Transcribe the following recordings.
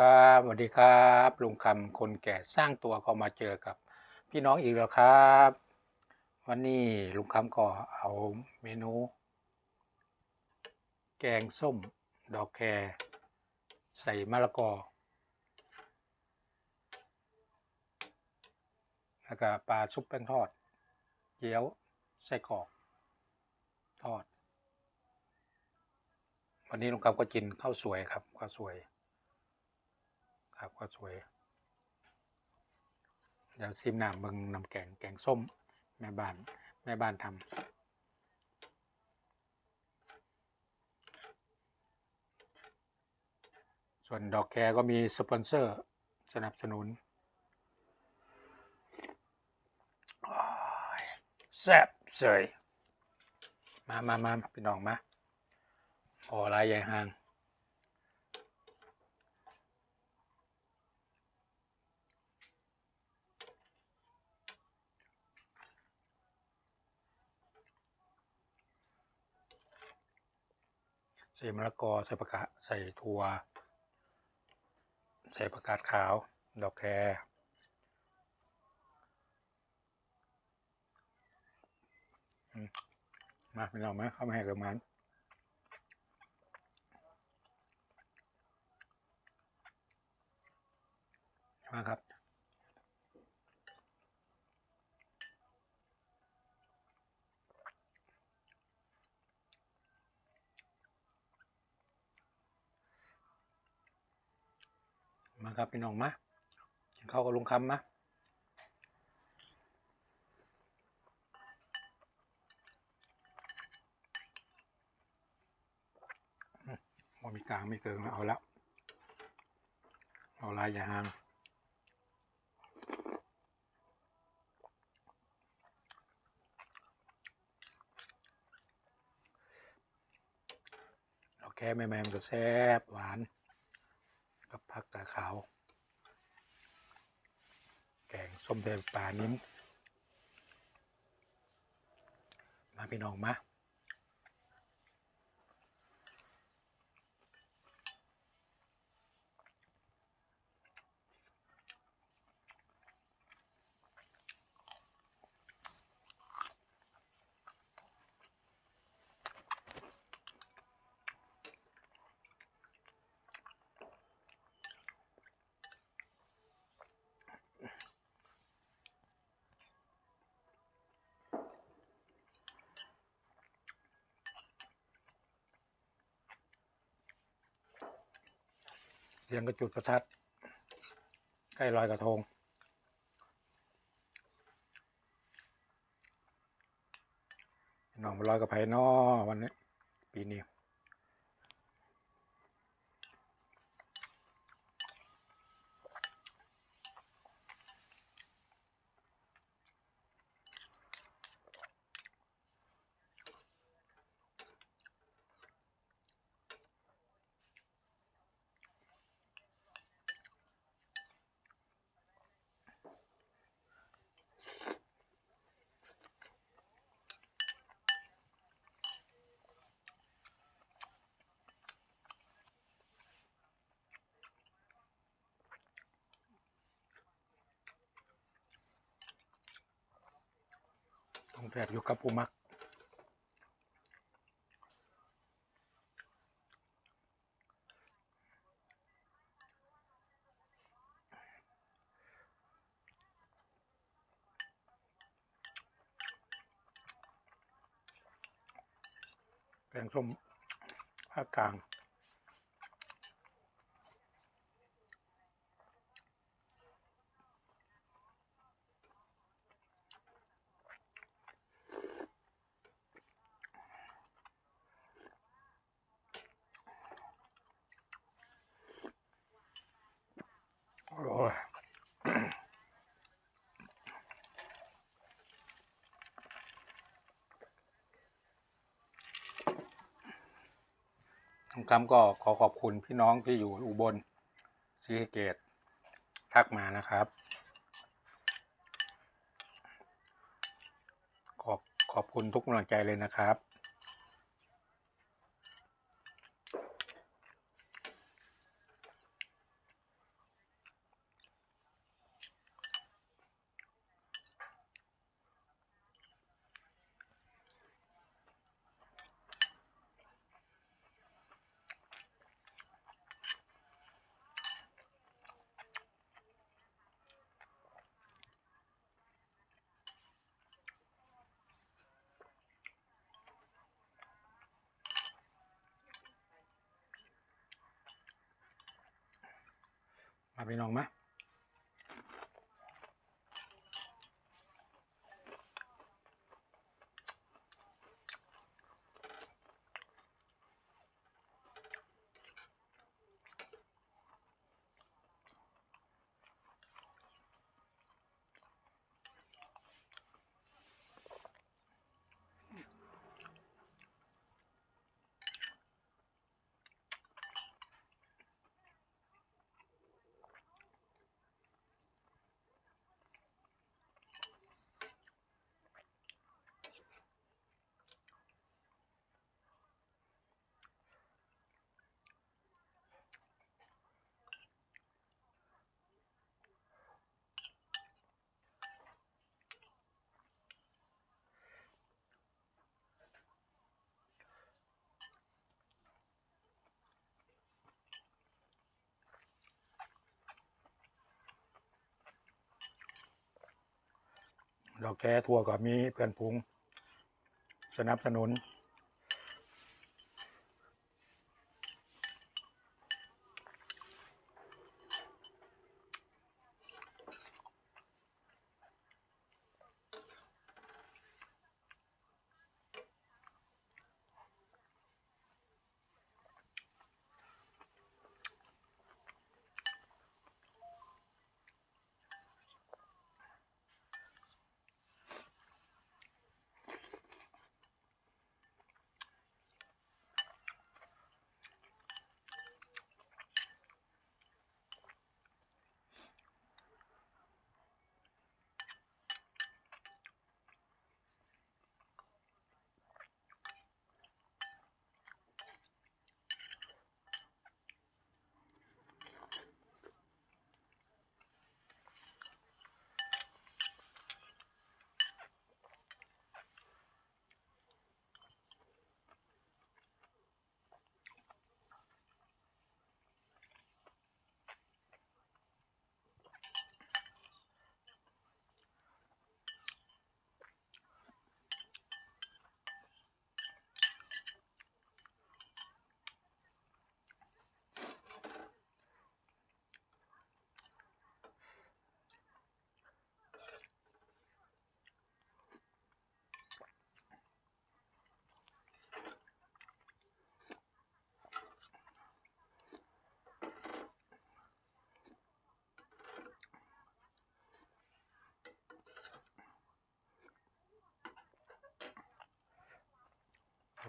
ครับสวัสดีครับลุงคำคนแก่สร้างตัวก็มาเจอกับ พี่น้องอีกแล้วครับ วันนี้ลุงคำก็เอาเมนู แกงส้ม ดอกแครใส่มะละกอ แล้วก็ปลาซุปแป้งทอดเกี๊ยวไส้กรอกทอด วันนี้ลุงคำก็กินข้าวสวยครับข้าวสวย ครับ ก็สวย เดี๋ยวซิมน้ำเบิงน้ำแกงแกงส้ม แม่บ้าน แม่บ้านทำส่วนดอกแครก็มีสปอนเซอร์สนับสนุนแซ่บเสยมามามาพี่น้องมาพอลายใหญ่ห่าง ใส่มะละกอใส่ผักกาดใส่ถั่ว ใส่ผักกาดขาว ดอกแครมาพี่น้องไหมเข้ามาให้กับมันมาครับ ครับพี่น้องมากินข้ากับลุงคำมาอืมบ่มีกลางไม่เกิงแล้วเอาละเอาลายอย่าห่างเราแค่แม่แม่มันก็แซ่บหวาน ผักกาขาว แกงส้มแดงปลานิ้ม มาพี่น้องมา เรียงกระจุดประทัด ใกล้ลอยกระทง น้องมาลอยกระไพนอวันนี้ ปีนี้ แทบอยู่กับผู้มักแกงส้มภาคกลาง โอ้ย ทุกคำก็ขอขอบคุณพี่น้องที่อยู่อุบลศรีสะเกตทักมานะครับ ขอบขอบคุณทุกกำลังใจเลยนะครับ มาพี่น้องมา ดอกแคทั่วก็มีเพื่อนพุงสนับสนุน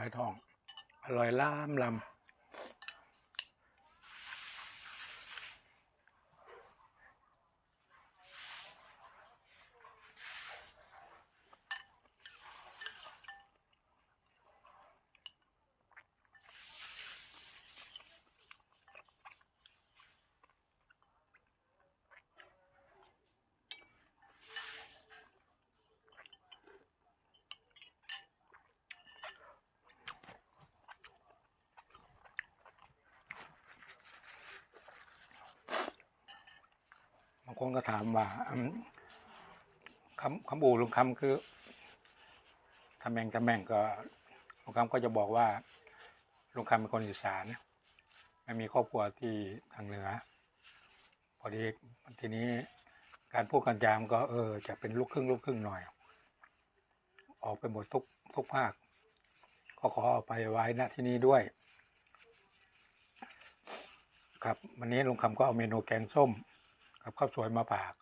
ใบทอง อร่อยล้ามลำ คนก็ถามว่าคำคำบูลุงคำคือทำแมงทำแมงก็ลุงคำก็จะบอกว่าลุงคำเป็นคนอีสานไม่มีครอบครัวที่ทางเหนือ พอดีทีนี้การพูดกันจามก็เออ จะเป็นลูกครึ่งลูกครึ่งหน่อย ออกไปหมดทุกทุกภาค ก็ขอเอาไปไว้ณที่นี้ด้วย ครับ วันนี้ลุงคำก็เอาเมนูแกงส้ม กับข้าวสวยมาฝาก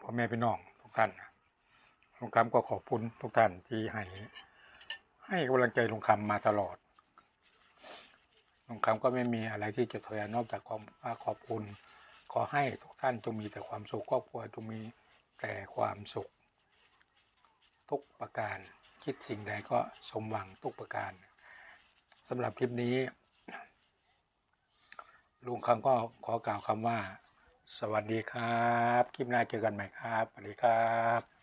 พ่อแม่พี่น้องทุกท่านลุงคำก็ขอบคุณทุกท่านที่ให้ ให้กำลังใจลุงคำมาตลอดลุงคำก็ไม่มีอะไรที่จะทดนอกจากความาขอบคุณ ขอให้ทุกท่านจงมีแต่ความสุขครอบครัวจงมีแต่ความสุข ทุกประการคิดสิ่งใดก็สมหวังทุกประการสำหรับคลิปนี้ลุงคำก็ขอกล่าวคำว่า สวัสดีครับ คลิปหน้าเจอกันใหม่ครับ สวัสดีครับ